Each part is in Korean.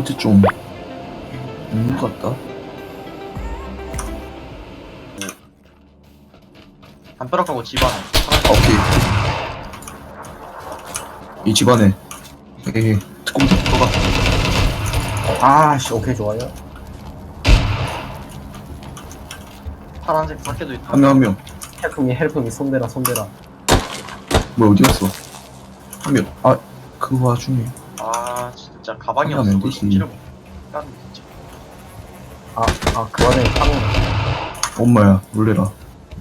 어디 좀 없는 것 같다. 담벼락하고 집안에 아, 오케이. 이 집안에 에이 특공 들어가. 아씨 오케이 좋아요 파란색 밖에도 있다 한 명 한 명. 헬프미 헬프미 손대라 손대라 뭐야 어디 갔어? 한 명. 아 그 와중에 아 진짜 가방이 없어 되지. 움직이려고. 난 진짜. 아 아그 와중에 파는 엄마야 놀래라.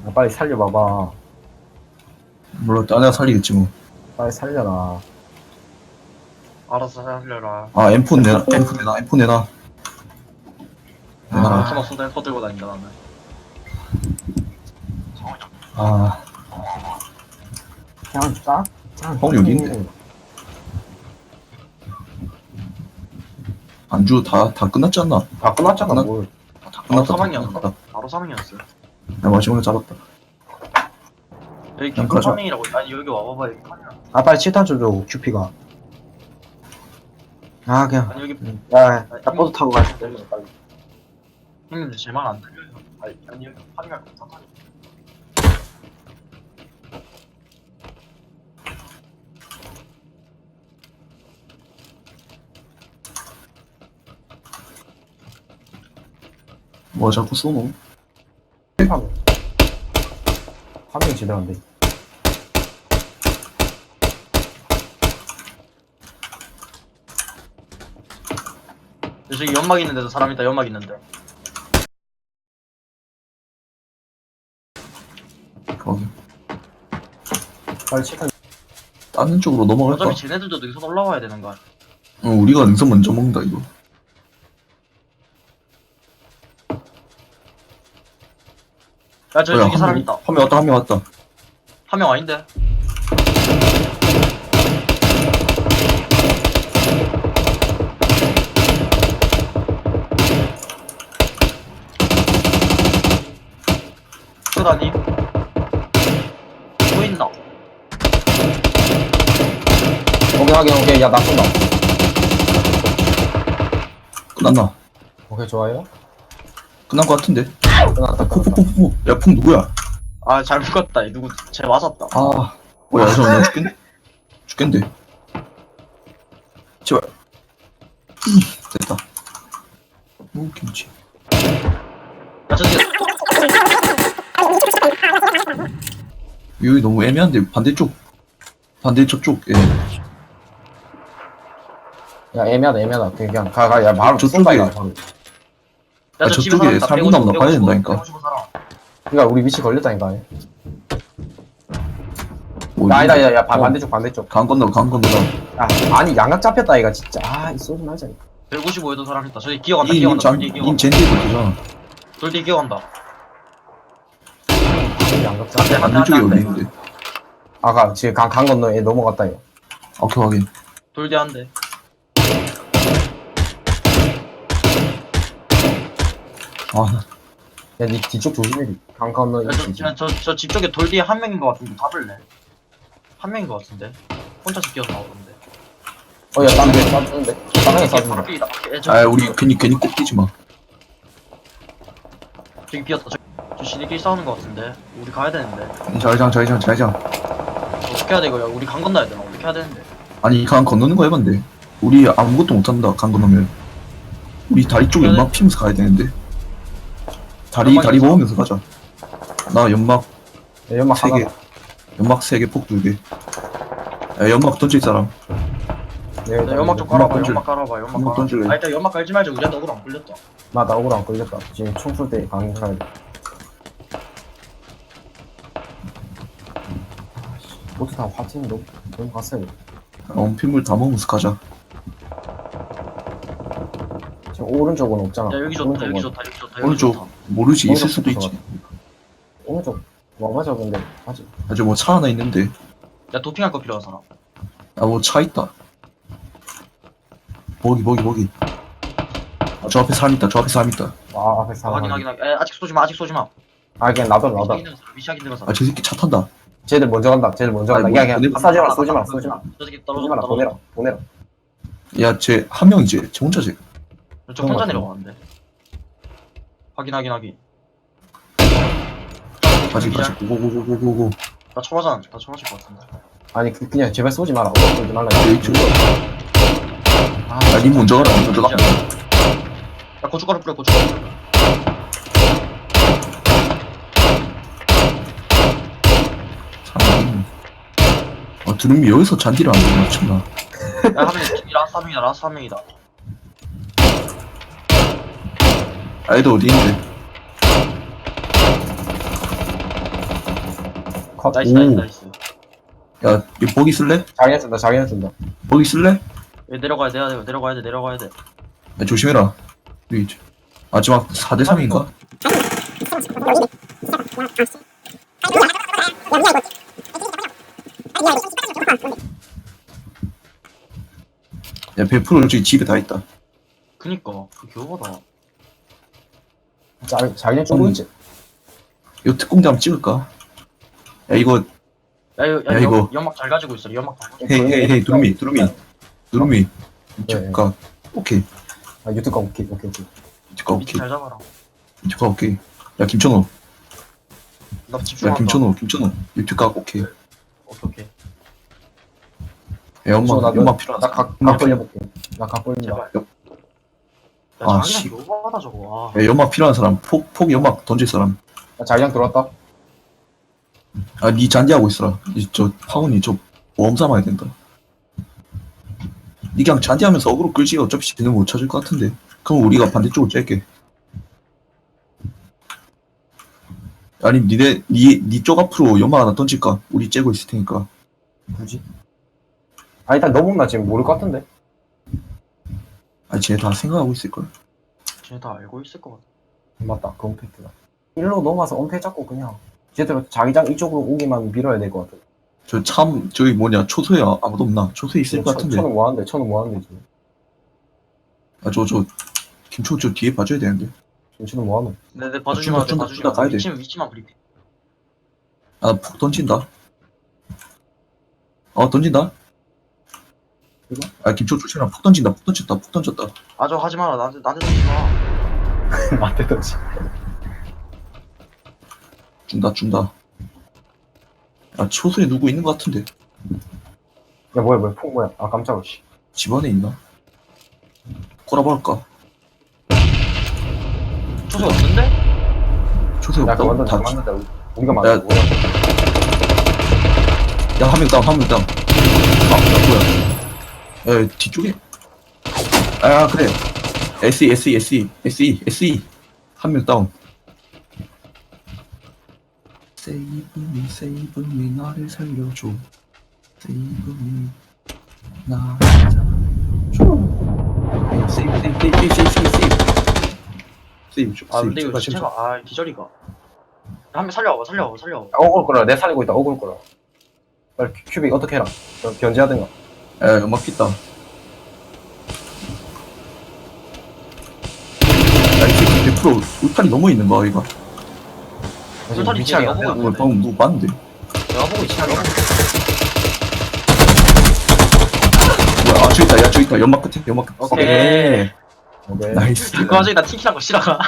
아, 빨리 살려봐봐 딴 애가 살리겠지 뭐. 빨리 살려라 알아서 살려라 아 엠폰 내놔 엠폰 내놔 엠폰 내놔. 아, 내놔. 터마 손에 퍼 들고 다닌다 나는 아 그냥 딱 그냥 어, 여기 있네. 안주 다 다 끝났지 않나? 아 끝났잖아 끝났- 뭘. 다 바로 끝났다. 다 사망이었어 끝났다. 바로 사망이었어 야 마지막에 잡았다. 여기 캠프 가자. 파밍이라고 아니 여기 와봐봐 여기 아 빨리 치탄 좀 줘 큐피가. 아 그냥. 아니 여기 야 야 버스 타고 가자. 빨리 형님들 제 말 안 들려요. 아니, 아니 여기 파밍할 거 없다 뭐 자꾸 쏘노? 파밍 제대로 안돼 저기 연막 있는 데도 사람 있다 연막 있는데 거기 빨리 치탄 다른 쪽으로 넘어갈까? 어차피 쟤네들도 능선 올라와야 되는 거 아니야 어, 우리가 능선 먼저 먹는다 이거. 야 저기 뭐야, 저기 사람 있다 한명 왔다 한 명 왔다. 한 명 아닌데 끝아니 또 있나? 오케이 하긴 오케이 야 나 쏜다 끝났나? 오케이 좋아요 끝난 것 같은데. 끝났다 푸푸푸푸. 야풍 누구야? 아 잘 묶었다 이 누구 쟤 맞았다 아 뭐야 잠깐 나 죽겠네. 죽겠는데. 제발. 음, 됐다. 오 김치. 야 저기 여기 너무 애매한데 반대쪽. 반대 저쪽. 예. 야 애매하다 애매하다 그냥 가가 야 바로 저쪽에- 쏜다 이거 바로 야, 아, 저 집에 저쪽에 사람 있다. 155, 있나 보다. 봐야 된다니까. 155 사람. 그니까 우리 위치 걸렸다니까 뭐, 야 아니다 야야 어. 반대쪽 반대쪽 강 건너 강 건너다. 야 아니 양각 잡혔다 이거 진짜 아이 쏘지 말자 이거 155에도 사람 있다 저기 기어간다 이 기어간다 장, 돌 뒤에 이 기어간다 젠디도 되잖아. 돌 뒤에 기어간다 양각 잡 안 돼, 안 돼, 반대쪽에 안 돼. 어디 있는데? 아까 지금 강, 강 건너 얘 넘어갔다 이거 아, 오케이 확인. 돌 뒤에 한대 아. 야 니 뒤쪽 조심해 강 건너 야, 있지 저, 저, 저 집 쪽에 돌 뒤에 한 명인 것 같은데 잡을래? 한 명인 것 같은데? 혼자서 끼어서 나오던데. 어야 딴데 쏴주는데? 땅에 쏴준다 바로 삐다 야, 저, 아 우리 괜히 괜히 꼭 뛰지 마. 저기 비었다. 저, 저 지네끼리 싸우는 것 같은데. 우리 가야 되는데. 자회장 자회장 자회장. 어떻게 해야 돼 이거? 야, 우리 강 건너야 되나? 어떻게 해야 되는데? 아니 강 건너는 거 해봤는데. 우리 아무것도 못한다 강 건너면. 우리 다리 쪽 그래. 연막 피면서 가야 되는데 다리 연막이 다리 있어? 먹으면서 가자. 나 연막 야, 연막 세 개 하나. 연막 세 개 폭 두 개. 야, 연막 던질 사람. 네, 야, 연막 좀 연막 깔아봐 던질- 연막 깔아봐 연막 연막 깔아 던질래? 아 일단 연막 깔지 말자. 우리한테 억울 안 걸렸다. 나나 억울 안 걸렸다. 지금 총쏠 때강 가야 돼 모두 다 화팀 너무 너무 갔어요. 어, 핏물 다 먹으면서 가자. 지금 오른쪽은 없잖아. 야 여기 좋다 여기 오른쪽은. 좋다 여기 좋다 여기 오른쪽. 좋다 모르지 있을 수도 있지 오른쪽 와 맞아 근데 맞아 아주 뭐 차 하나 있는데 야 도핑할 거 필요한 사람 아 뭐 차 있다 거기 거기 거기 아, 저 앞에 사람 있다 저 앞에 사람 있다 아 앞에 아, 사람 확인 확인 확인 야, 아직 쏘지 마 아직 쏘지 마 아 그냥 놔둬 위치하기 들어서 위치하기 들어서 아저 새끼 차 탄다 쟤들 먼저 간다 쟤들 먼저 간다 야 뭐, 그냥 보내- 쏴지 마라 쏘지 마라 쏘지 마라 저 새끼 쏘지 떨어져 떨어져 보내라 보내라 야 쟤 한 명이지 쟤 혼자지 저 혼자 것 내려가는데. 확인, 확인, 확인. 가지 가지 고고고고고고. 나 초라전, 나 초라질 것 같은데. 아니 그, 그냥 제발 쏘지 마라. 어, 쏘지 말라 여기 야니 먼저 가라. 먼저 가. 야, 고춧가루 뿌려, 고춧가루. 뿌려. 사람 아 드름이 여기서 잔디를 안 되나 미쳤나 야, 한 명, 라스트 한 명이다, 라스트 한 명이다. 아이도 어디 있는데 컷 나이스, 오. 나이스, 나이스. 야 이거 버기 쓸래? 자기네 쓴다 자기네 쓴다 버기 쓸래? 얘 내려가야 돼, 내려가야 돼, 내려가야 돼. 야, 조심해라 여기 있지. 마지막 4대 3인가? 야 100% 저기 집에 다 있다 그니까, 그 교보다. 자, 자기네 쪼고 음. 있지 이거 특공대 한번 찍을까? 야 이거 야, 이거, 야, 야, 야 이거. 연막 잘 가지고 있어, 연막 다. 헤이 헤이 헤이 두루미 두루미 두루미 네. 잠깐 오케이 아 유튜브 가 오케이 오케이 오케이 밑에 오케이 잘 잡아라. 잠깐 오케이 야 김천호 나야 집중한다. 김천호 김천호 유튜브 각 오케이 오케이, 오케이. 야 나도- 엄마 필요하다 나각 엄마 각 벌려볼게 나각 벌린다 제발. 야. 야, 아, 자기랑 씨. 교보다 저거. 아. 야 연막 필요한 사람 폭, 폭 연막 던질 사람. 나 자기장 들어왔다. 아 니 잔디하고 있어라. 이, 저 파운이 저 보험 삼아야 된다. 니 그냥 잔디하면서 어그로 끌지. 어차피 쟤는 못 찾을 것 같은데. 그럼 우리가 반대쪽으로 짤게. 아니 니네 니 니 쪽 앞으로 연막 하나 던질까? 우리 째고 있을 테니까. 굳이? 아 일단 너무 나 지금 모를 것 같은데 아니 쟤다 생각하고 있을걸. 쟤네 다 알고 있을 것 같아. 맞다 그 팩트다. 일로 넘어와서 엄폐 잡고 그냥 제대로 자기장 이쪽으로 오기만 밀어야 될 것 같아. 저 참 저기 뭐냐 초소에 아- 아무도 없나? 초소에 있을 것 같은데. 천은 뭐하는데 천은 뭐하는데 지금. 아 저 저 김초 저 뒤에 봐줘야 되는데. 지금 천은 뭐하노? 네, 네, 좀 더, 봐주지마. 좀더 가야 돼. 위치만, 위치만 브리핑. 아 폭 던진다. 어 던진다 이거? 아 김초 조심해라 폭 던진다 폭 던졌다 폭 던졌다 아, 저 하지 마라. 나한테, 나한테 던지지 마. 맞대 던지 준다 준다 야 초소에 누구 있는 것 같은데 야 뭐야 뭐야 폭 뭐야 아 깜짝아 씨 집 안에 있나? 꼬라볼까? 초소 없는데? 초소에 야, 없다 그거 완전 잘다 맞는다. 우리가 야. 맞는 거야. 야한 명 다운 한명 다운 아 뭐야 야 뒤쪽에 아 그래 SE SE SE SE SE 한 명 다운 Save me save me 나를 살려줘 Save me 나를 살려줘 Save save save save save save Save 줘 아, 근데 이거 시체가, 아, 기절이가. 한 명 살려와봐, 살려와봐, 살려와봐. 야, 억울 끌어. 내 살리고 있다. 억울 끌어. 빨리 큐- 큐빅 어떻게 해라. 저 변제하든가. 에 연막 pis다 나이스 100% 울타리 넘어 있는 거야 이거 울타리 위치하게 안. 되나? 오늘 방금 누구 봤는데 내가 보고 있지, 있지. 뭐야 아 저기 있다 야 저기 있다 연막 끝에 연막 끝에 오케이. 오케이. 나이스 그 와중에 나 티키란 거 싫어가.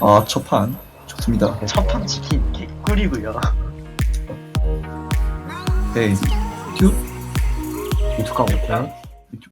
아 첫판 좋습니다 첫판 치킨 개꿀이고요. 헤이 큐 유튜브 오케이.